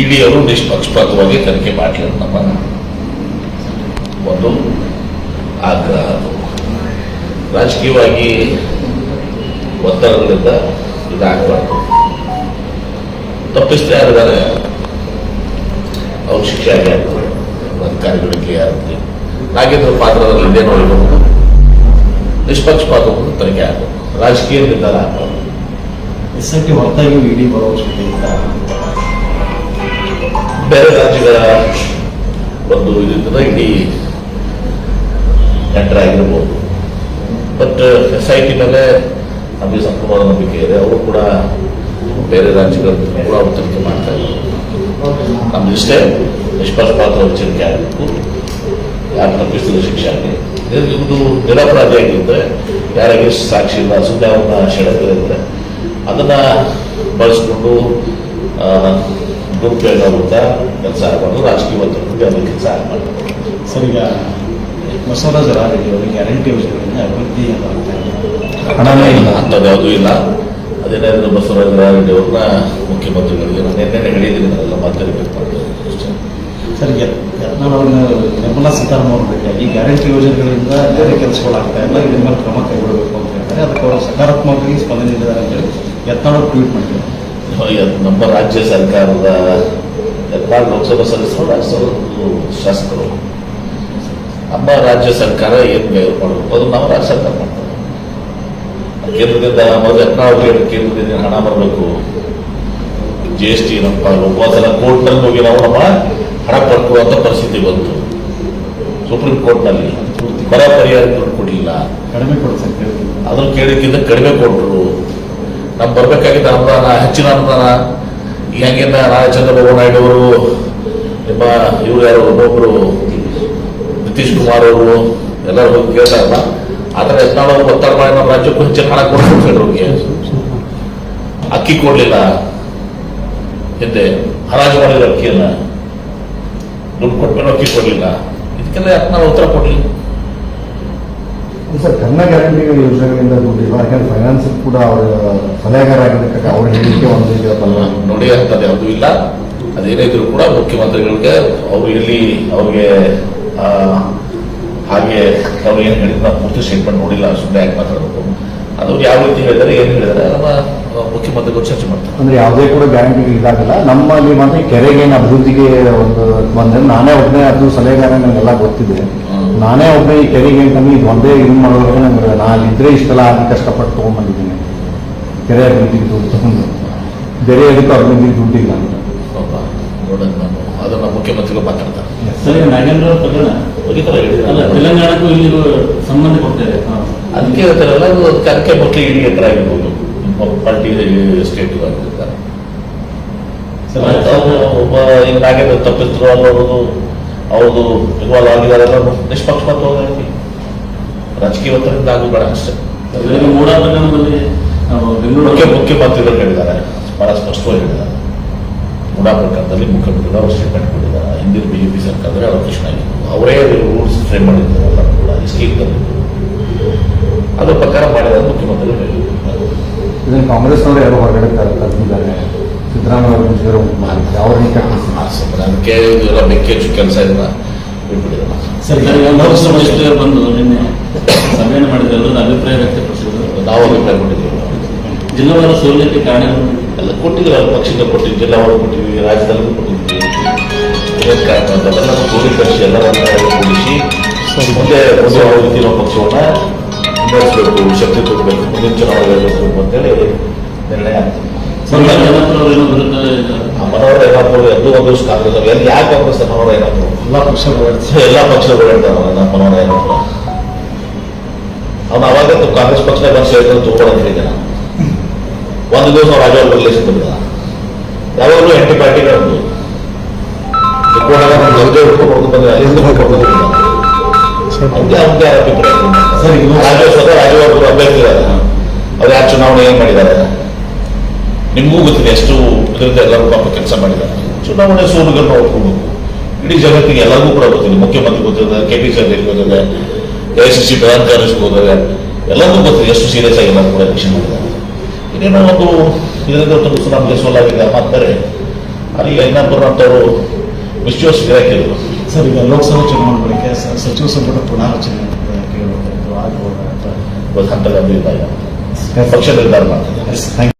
ಇಡಿಯವರು ನಿಷ್ಪಕ್ಷಪಾತವಾಗಿ ತನಿಖೆ ಮಾಡಲಿ ನಮ್ಮ ಒಂದು ಆಗ್ರಹ ರಾಜಕೀಯವಾಗಿ ಒತ್ತಡಗಳಿಂದ ಇದಾಗಬಾರ್ದು. ತಪ್ಪಿಸ್ತಾ ಯಾರಿದ್ದಾರೆ ಅವ್ರ ಶಿಕ್ಷೆ ಆಗಿ ಆಗ್ತದೆ ಅಧಿಕಾರಿಗಳಿಗೆ ಯಾರಿಗೆ ನಾಗೇಂದ್ರ ಪಾತ್ರದಲ್ಲಿ ಇದೇ ಇರಬಹುದು ನಿಷ್ಪಕ್ಷಪಾತವನ್ನು ತನಿಖೆ ಆಗಬೇಕು. ರಾಜಕೀಯ ನಿರ್ಧಾರ ಆಗಬಾರ್ದು ಎಸ್ ಐ ಟಿ ಬರೋ ಅವಶ್ಯಕತೆ ಇಲ್ಲ. ಬೇರೆ ರಾಜ್ಯಗಳ ಒಂದು ಇದರಿಂದ ಇಡೀ ಎಂಟರ್ ಆಗಿರ್ಬೋದು. ಬಟ್ ಎಸ್ ಐ ಟಿ ಮೇಲೆ ನಮಗೆ ಸಂಪೂರ್ಣ ನಂಬಿಕೆ ಇದೆ. ಅವರು ಕೂಡ ಬೇರೆ ರಾಜ್ಯಗಳ ಕೂಡ ತನಿಖೆ ಮಾಡ್ತಾ ಇದ್ದಾರೆ. ನಮ್ದು ಇಷ್ಟೇ. ನಿಷ್ಪಕ್ಷಪಾತ ಎಚ್ಚರಿಕೆ ಆಗಬೇಕು ಯಾರು ತಪ್ಪಿಸಿದ ಶಿಕ್ಷೆ ಆಗಲಿ ಇದು ನಿರಪರಾಧಿ ಆಗಿದ್ದರೆ ಯಾರಿಗೆ ಸಾಕ್ಷಿ ಇಲ್ಲ ಸುಮ್ಮನೆ ಅವ್ರನ್ನ ಸೆಳೆದಿದ್ರೆ ಅದನ್ನು ಬಳಸ್ಕೊಂಡು ದುರುಪಯೋಗ ಆಗುತ್ತಾ ಕೆಲಸ ಆಗ್ಬಾರ್ದು ರಾಜಕೀಯ ಒತ್ತಡಕ್ಕೆ ಅದು ಕೆಲಸ ಆಗಬಾರ್ದು ಸರ್ ಈಗ ಬಸವರಾಜ ರಾರೆಡ್ಡಿ ಅವರಿಗೆ ಗ್ಯಾರಂಟಿ ಯೋಜನೆ ಅಭಿವೃದ್ಧಿ ಅಂತ ಆಗ್ತಾ ಇಲ್ಲ ಅಂಥದ್ದು ಯಾವುದೂ ಇಲ್ಲ. ಅದೇನಾದ್ರು ಬಸವರಾಜ ರಾರೆಡ್ಡಿ ಅವ್ರನ್ನ ಮುಖ್ಯಮಂತ್ರಿಗಳಿಗೆ ನಾನು ನಿನ್ನೆ ಹೇಳಿದ್ದೀನಿ ನಾನೆಲ್ಲ ಮಾತಾಡಬೇಕು ಅಷ್ಟೇ. ಸರ್ ಯತ್ನಾಳ್ ಅವ್ರನ್ನ ನಿರ್ಮಲಾ ಸೀತಾರಾಮನ್ ಅವರು ಭೇಟಿಯಾಗಿ ಗ್ಯಾರಂಟಿ ಯೋಜನೆಗಳಿಂದ ಬೇರೆ ಕೆಲಸಗಳಾಗ್ತಾ ಇಲ್ಲ ಇದ್ರ ಮೇಲೆ ಕ್ರಮ ಕೈಗೊಳ್ಳಬೇಕು ಅಂತ ಹೇಳ್ತಾರೆ. ಅದಕ್ಕೆ ಅವರು ಸಕಾರಾತ್ಮಕವಾಗಿ ಸ್ಪಂದನೆ ನೀಡಿದ್ದಾರೆ ಅಂತೇಳಿ ಯತ್ನಾಳ್ ಅವರು ಟ್ವೀಟ್ ಮಾಡಿದ್ದಾರೆ. ನಮ್ಮ ರಾಜ್ಯ ಸರ್ಕಾರದ ಎಲ್ಲ ಲೋಕಸಭಾ ಸದಸ್ಯರು ರಾಜ್ಯಸಭಾ ಶಾಸಕರು. ನಮ್ಮ ರಾಜ್ಯ ಸರ್ಕಾರ ಏನು ಮಾಡಬೇಕು? ಅದು ನಮ್ಮ ರಾಜ್ಯ ಸರ್ಕಾರ ಮಾಡ್ತಾರೆ ಕೇಂದ್ರದಿಂದ ಮೊದಲು ಯತ್ನಾಳ್ ಅವ್ರಿಗೆ ಕೇಂದ್ರದಿಂದ ಹಣ ಬರಬೇಕು. ಜಿ ಎಸ್ ಟಿ ನಮ್ಮ ಸಲ ಕೋರ್ಟ್ನಲ್ಲಿ ಹೋಗಿ ನಾವು ನಮ್ಮ ಹಣ ಪಡ್ಕೊಳ್ಳುವಂಥ ಪರಿಸ್ಥಿತಿ ಬಂತು. ಸುಪ್ರೀಂ ಕೋರ್ಟ್ನಲ್ಲಿ ಬರ ಪರಿಹಾರ ದುಡ್ಡು ಕೊಡಲಿಲ್ಲ. ಕಡಿಮೆ ಕೊಡ್ತಾರೆ ಅದನ್ನು ಕೇಳಿದ್ದಕ್ಕಿಂತ ಕಡಿಮೆ ಕೊಟ್ಟರು ನಮ್ಗೆ ಬರ್ಬೇಕಾಗಿದ್ದ ಅನುದಾನ, ಹೆಚ್ಚಿನ ಅನುದಾನ ಹೆಂಗಿನ ಹಂಗಿಂದ ನಾಳೆ ಚಂದ್ರಬಾಬು ನಾಯ್ಡು ಅವರು, ನಿಮ್ಮ ಇವರು ಯಾರು ಒಬ್ಬೊಬ್ಬರು ನಿತೀಶ್ ಕುಮಾರ್ ಅವರು, ಎಲ್ಲರೂ ಹೋಗಿ ಕೇಳ್ತಾರಲ್ಲ ಆದರೆ ಅವರು ಒತ್ತಡ ಮಾಡಿ ನಮ್ಮ ರಾಜ್ಯಕ್ಕೂ ಹೆಚ್ಚಿನ ಹಣ ಕೊಡ್ಬೇಕು ಅವ್ರಿಗೆ. ಅಕ್ಕಿ ಕೊಡ್ಲಿಲ್ಲ. ಹಿಂದೆ ಹರಾಜು ಮಾಡಿದ್ರು ಅಕ್ಕಿಯನ್ನ. ದುಡ್ಡು ಕೊಟ್ಟು ಅಕ್ಕಿ ಕೊಡಲಿಲ್ಲ. ಇದಕ್ಕೆಲ್ಲ ಯತ್ನಾಳ್ ಉತ್ತರ ಕೊಡಲಿ ಸರ್ ಕನ್ನ ಗ್ಯಾರಂಟಿ ಯೋಜನೆಗಳಿಂದ ದುಡ್ಡಿಲ್ಲ ಯಾಕಂದ್ರೆ ಫೈನಾನ್ಸ್ ಕೂಡ ಅವರ ಸಲಹೆಗಾರ ಆಗಿದ್ದಕ್ಕೆ ಅವ್ರ ಹೇಳಿಕೆ ಒಂದು ಇದೆ ನೋಡಿ ಅಂತದ್ದು ಯಾವುದೂ ಇಲ್ಲ. ಅದೇನೇ ಇದ್ರು ಕೂಡ ಮುಖ್ಯಮಂತ್ರಿಗಳಿಗೆ ಅವರು ಎಲ್ಲಿ ಅವ್ರಿಗೆ ಹಾಗೆ ಅವ್ರು ಏನು ಹೇಳಿದ್ರು ನಾವು ಪೂರ್ತಿ ಸ್ಟೇಟ್ಮೆಂಟ್ ನೋಡಿಲ್ಲ ಸುಮ್ಮನೆ ಯಾಕೆ ಮಾತಾಡಬೇಕು. ಅದು ಯಾವ ರೀತಿ ಹೇಳಿದ್ರೆ ಏನು ಹೇಳಿದ್ರೆ ನಮ್ಮ ಮುಖ್ಯಮಂತ್ರಿಗಳು ಚರ್ಚೆ ಮಾಡ್ತಾರೆ. ಅಂದ್ರೆ ಯಾವುದೇ ಕೂಡ ಗ್ಯಾರಂಟಿ ಇದಾಗಲ್ಲ. ನಮ್ಮಲ್ಲಿ ಮಾತ್ರ ಕೆರೆಗೆ ಏನು ಅಭಿವೃದ್ಧಿಗೆ ಒಂದು ಬಂದ್ರೆ ನಾನೇ ಒಬ್ಬನೇ ಅದು ಸಲಹೆಗಾರ ನನಗೆಲ್ಲ ಗೊತ್ತಿದೆ. ನಾನೇ ಒಬ್ಬ ಈ ಕೆರೆಗೆ ಅಂತಂದು ಇದು ಒಂದೇ ಇದು ಮಾಡೋದ್ರೆ ನಂಗೆ ನಾನು ಇದ್ರೆ ಇಷ್ಟೆಲ್ಲ ಆಗಿ ಕಷ್ಟಪಟ್ಟು ತೊಗೊಂಡ್ಬಂದಿದ್ದೀನಿ. ಕೆರೆ ಅಭಿವೃದ್ಧಿಗೆ ದುಡ್ಡು ತಗೊಂಡು. ಬೇರೆ ಅದಕ್ಕೆ ಅಭಿವೃದ್ಧಿಗೆ ದುಡ್ಡಿಲ್ಲ. ಅಂತ ಪಾಪ ಅದನ್ನ ಮುಖ್ಯಮಂತ್ರಿಗಳು ಮಾತಾಡ್ತಾರೆ. ಸರಿ ನಾಗೇಂದ್ರ ಅಲ್ಲ? ತೆಲಂಗಾಣಕ್ಕೂ ಇಲ್ಲಿ ಸಂಬಂಧ ಕೊಡ್ತಾರೆ. ಅದಕ್ಕೆ ಹೇಳ್ತಾರಲ್ಲ ಅದು ಅದಕ್ಕೆ ಅದಕ್ಕೆ ಮಕ್ಕಳು ಇಡೀ ಹತ್ರ ಆಗಿರ್ಬೋದು. ಪಾರ್ಟಿ ಸ್ಟೇಟ್ ಆಗಿರ್ತಾರೆ ಒಬ್ಬ ಈಗ ನಾಗೇಂದ್ರ ತಪ್ಪಿದ್ರು ಅನ್ನೋದು ಅವ್ರದ್ದು ಇನ್ವಾಲ್ವ್ ಆಗಿದ್ದಾರೆ ಅನ್ನೋದು ನಿಷ್ಪಕ್ಷಪಾತವಾಗಿ ರಾಜಕೀಯ ಒತ್ತಡದಿಂದ ಆಗು ಬೇಡ ಅಷ್ಟೇ. ಮುಖ್ಯ ಮುಖ್ಯಮಂತ್ರಿಗಳು ಹೇಳಿದ್ದಾರೆ. ಬಹಳ ಸ್ಪಷ್ಟವಾಗಿ ಹೇಳಿದ್ದಾರೆ. ಮೂಡಾ ಪ್ರಕರಣದಲ್ಲಿ ಮುಖ್ಯಮಂತ್ರಿಗಳು ಅವರು ಸ್ಟೇಟ್ಮೆಂಟ್ ಕೊಟ್ಟಿದ್ದಾರೆ. ಹಿಂದಿನ ಬಿಜೆಪಿ ಸರ್ಕಾರದಲ್ಲಿ ಅವರು ಕೃಷ್ಣ ಆಗಿತ್ತು ಅವರೇ ರೂಲ್ಸ್ ಫ್ರೇಮ್ ಮಾಡಿದ್ದಾರೆ ಕೂಡ ಸ್ಕೀಮ್ ತಂದಿದ್ದು ಅದರ ಪ್ರಕಾರ ಮಾಡಿದ್ದಾರೆ ಮುಖ್ಯಮಂತ್ರಿಗಳು ಹೇಳಿದ್ದಾರೆ ಕಾಂಗ್ರೆಸ್ನವರು ಯಾರು ಹೊರಗಡೆ ತರ- ತರ್ತಿದ್ದಾರೆ. ಸಿದ್ದರಾಮಯ್ಯ ಉಂಟು ಮಾಡಿದ್ದಾರೆ ಅವ್ರನ್ನ ಕಟ್ಟಿಸಿ ಅದಕ್ಕೆ ಇದೆಲ್ಲ ಬೆಂಕಿ ಕೆಲಸ ಇಲ್ಲ. ಬಿಟ್ಬಿಟ್ಟಿದ್ದಾರೆ ಸರ್ ಲೋಕಸಭಾ ಸಚಿವರು ಬಂದು ನಿನ್ನೆ ಸಭೆಯನ್ನು ಮಾಡಿದ್ರೆ ಎಲ್ಲರೂ ಅಭಿಪ್ರಾಯ ವ್ಯಕ್ತಪಡಿಸಿದ್ರು. ನಾವು ಅಭಿಪ್ರಾಯ ಕೊಟ್ಟಿದ್ದೀವಿ. ಜಿಲ್ಲಾವಾರ ಸೋಲಿಕ್ಕೆ ಕಾರಣ ಎಲ್ಲ ಕೊಟ್ಟಿದ್ದೀವಿ ಪಕ್ಷಕ್ಕೆ ಕೊಟ್ಟಿದ್ದೀವಿ ಜಿಲ್ಲಾವಾರು ಕೊಟ್ಟಿದ್ದೀವಿ ರಾಜ್ಯದಲ್ಲೂ ಕಾರಣ ಅಂತಂದ್ರೆ ಕ್ರೋಢೀಕರಿಸಿ ಎಲ್ಲರನ್ನ ಕೂಡಿಸಿ ಮುಂದೆ ಮುಂದೆ ಯಾವ ರೀತಿ ನಾವು ಪಕ್ಷವನ್ನ ಶಕ್ತಿ ತುಂಬಬೇಕು ಮುಂದಿನ ಚುನಾವಣೆ ಗೆಲ್ಲಬೇಕು ಅಂತೇಳಿ ನಿರ್ಣಯ ಆಗ್ತದೆ. ವಿರುದ್ಧ ಏನಾದ್ರು ಎಲ್ಲೂ ಒಂದು ಕಾಂಗ್ರೆಸ್ ಎಲ್ಲಿ ಯಾಕೆ ಕಾಂಗ್ರೆಸ್ ಏನಾದ್ರು ಎಲ್ಲ ಪಕ್ಷಗಳು ಎಲ್ಲ ಪಕ್ಷಗಳು ಹೇಳ್ತಾರಲ್ಲ ನಮ್ಮನವರ ಏನಾದ್ರು ಅವನು ಅವಾಗ ಕಾಂಗ್ರೆಸ್ ಪಕ್ಷದ ಬಂದು ಸೇರಿದ್ರು ನಾನು ಒಂದು ದಿವಸ ನಾವು ರಾಜವ್ರ ರಿಲೇಷನ್ ಯಾವಾಗಲೂ ಎಂಟಿ ಚಿಕ್ಕೋಣಾಗ ನಾನು ಯಾವುದೇ ಹುಡ್ಕೊಂಡು ಬಂದ್ರೆ ಅಲ್ಲಿಂದ ಹುಡ್ಕೊಂಡು ಬಂದಿಲ್ಲ ಅವ್ರಿಗೆ ಅವ್ರಿಗೆ ಅಭಿಪ್ರಾಯ ರಾಜೀವ್ ಅವರು ಅವ್ರು ಯಾರು ಚುನಾವಣೆ ಏನ್ ಮಾಡಿದ್ದಾರೆ? ನಿಮಗೂ ಗೊತ್ತಿದೆ ಎಷ್ಟು ಇದರಿಂದ ಎಲ್ಲರೂ ಪಾಪ ಕೆಲಸ ಮಾಡಿದ್ದಾರೆ. ಚುನಾವಣೆ ಸೋಲುಗಳನ್ನ ನೋಡ್ಕೊಂಡು ಇಡೀ ಜಗತ್ತಿಗೆ ಎಲ್ಲರಿಗೂ ಕೂಡ ಗೊತ್ತಿದೆ. ಮುಖ್ಯಮಂತ್ರಿ ಗೊತ್ತಿದೆ ಕೆ ಪಿ ಸಿ ಗೊತ್ತಿದೆ ಎ ಸಿ ಸಿ ಪ್ರಧಾನ ಕಾರ್ಯದರ್ಶಿ ಗೊತ್ತಿದೆ. ಎಲ್ಲರಿಗೂ ಗೊತ್ತಿದೆ ಎಷ್ಟು ಸೀರಿಯಸ್ ಆಗಿ ಎಲ್ಲರೂ ಕೂಡ ಎಲೆಕ್ಷನ್ ಮಾಡಿದ್ದಾರೆ. ಇನ್ನೇನೋ ಒಂದು ಇದರಿಂದ ಒಂದು ದಿವಸ ನಮಗೆ ಸೋಲಾಗಿದೆ. ಮಾಡ್ತಾರೆ ಅಲ್ಲಿ ಐನಾಪುರ ಅಂತವರು ವಿಶ್ವಾಸ ಗಿರಾಕಿದ್ರು ಸರ್ ಈಗ ಲೋಕಸಭಾ ಚುನಾವಣೆ ಬಳಿಕ ಸಚಿವ ಸಂಪುಟ ಪುನಾರಚನೆ ಅಂತ ಆಗಬಹುದು ಆಗ್ಬೋದಾ? ಅಂತ ಒಂದು ಹಂತದಲ್ಲಿ. ಪಕ್ಷ ನಿರ್ಧಾರ ಮಾಡ್ತಾರೆ